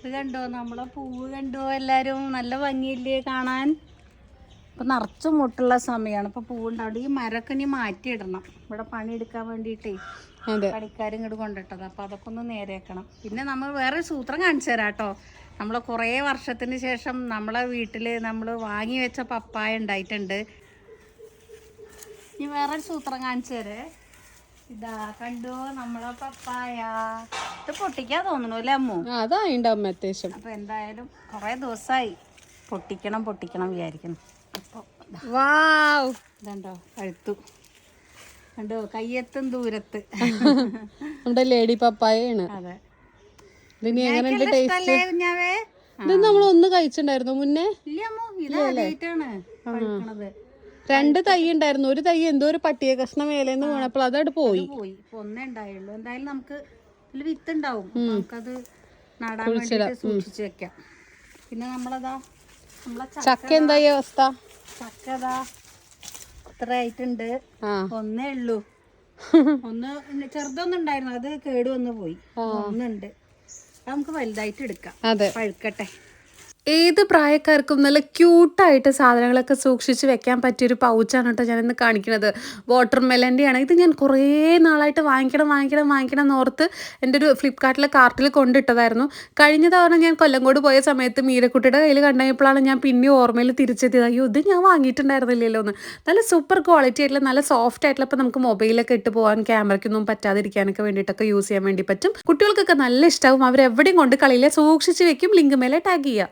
ഇത് കണ്ടോ? നമ്മളെ പൂവ് കണ്ടോ എല്ലാരും? നല്ല ഭംഗിയില്ലേ കാണാൻ? ഇപ്പൊ നിറച്ച് മുട്ടുള്ള സമയമാണ് ഇപ്പൊ പൂവുണ്ടാവും ഈ മരമൊക്കെ ഇനി മാറ്റിയിടണം. ഇവിടെ പണിയെടുക്കാൻ വേണ്ടിയിട്ടേ പണിക്കാരും ഇങ്ങോട്ട് കൊണ്ടിട്ടത് അപ്പൊ അതൊക്കെ ഒന്ന് നേരെയാക്കണം. പിന്നെ നമ്മൾ വേറെ സൂത്രം കാണിച്ചു തരാം കേട്ടോ. നമ്മൾ കുറേ വർഷത്തിന് ശേഷം നമ്മളെ വീട്ടിൽ നമ്മൾ വാങ്ങി വെച്ച പപ്പായ ഉണ്ടായിട്ടുണ്ട്. ഇനി വേറൊരു സൂത്രം കാണിച്ചു തരേ. ഇതാ കണ്ടോ നമ്മളെ പപ്പായ. ഇത് പൊട്ടിക്കാൻ തോന്നുന്നു അല്ലേ അമ്മു? ആ, അതായിണ്ടാവും അത്യാവശ്യം. അപ്പൊ എന്തായാലും കൊറേ ദിവസായി. പൊട്ടിക്കണം പൊട്ടിക്കണം വിചാരിക്കുന്നു. അപ്പോൾ വാവ്. ഇതുണ്ടോ കഴുത്തു. കണ്ടോ കയ്യെത്തും ദൂരത്ത്. നമ്മുടെ ലേഡി പപ്പായാണ് അതെ. ഇതിനി എങ്ങനെയുണ്ട് ടേസ്റ്റ് ഇത് നമ്മൾ ഒന്ന് കഴിച്ചിട്ടുണ്ടായിരുന്നു മുന്നേ? ഇല്ല അമ്മു. ഇതാ ലേറ്റാണ് കഴിക്കണത്. രണ്ട് തൈ ഉണ്ടായിരുന്നു. ഒരു തൈ എന്തോ ഒരു പട്ടിയ കഷ്ണം മേലേന്ന് വീണപ്പോൾ അതവിടെ പോയി. പോയി. ഒന്നേ ഉണ്ടായുള്ളൂ. എന്തായാലും നമുക്ക് ഇതിൽ വിത്ത് ഉണ്ടാവും. നമുക്കത് നടാൻ വേണ്ടിട്ട് സൂക്ഷിച്ചു വെക്കാം. പിന്നെ നമ്മളതാ നമ്മളെ ചക്ക എന്തായി അവസ്ഥ? ചക്കതാ ഇത്ര ആയിട്ടുണ്ട്. ഒന്നേ ഉള്ളൂ. ഒന്ന് ചെറുതൊന്നും ഉണ്ടായിരുന്നു. അത് കേട് വന്ന് പോയി. ഒന്നുണ്ട് നമുക്ക് വലുതായിട്ട് എടുക്കാം. അതെ. പഴുക്കട്ടെ. ഏത് പ്രായക്കാർക്കും നല്ല ക്യൂട്ടായിട്ട് സാധനങ്ങളൊക്കെ സൂക്ഷിച്ച് വെക്കാൻ പറ്റിയൊരു പൗച്ചാണ് കേട്ടോ ഞാനിന്ന് കാണിക്കുന്നത്. വാട്ടർ മെലന്റെയാണ് ഇത് ഞാൻ കുറേ നാളായിട്ട് വാങ്ങിക്കണം വാങ്ങിക്കണം വാങ്ങിക്കണം എന്ന് ഓർത്ത് എന്റെ ഒരു ഫ്ലിപ്കാർട്ടിലെ കാർട്ടിൽ കൊണ്ടിട്ടതായിരുന്നു. കഴിഞ്ഞ തവണ ഞാൻ കൊല്ലങ്കോട് പോയ സമയത്ത് മീരക്കുട്ടിയുടെ കയ്യിൽ കണ്ടപ്പോഴാണ് ഞാൻ പിന്നെ ഓർമ്മയിൽ തിരിച്ചെത്തിയത്. അയ്യോ ഇത് ഞാൻ വാങ്ങിയിട്ടുണ്ടായിരുന്നില്ലല്ലോ എന്ന്. നല്ല സൂപ്പർ ക്വാളിറ്റി ആയിട്ടുള്ള നല്ല സോഫ്റ്റ് ആയിട്ടുള്ള നമുക്ക് മൊബൈലൊക്കെ ഇട്ട് പോകാൻ ക്യാമറയ്ക്കൊന്നും പറ്റാതിരിക്കാനൊക്കെ വേണ്ടിയിട്ടൊക്കെ യൂസ് ചെയ്യാൻ വേണ്ടി പറ്റും. കുട്ടികൾക്കൊക്കെ നല്ല ഇഷ്ടമാവും അവരെവിടെയും കൊണ്ട് കളിയിലെ സൂക്ഷിച്ച് വെക്കും ലിങ്ക് മേലെ ടാഗ് ചെയ്യുക.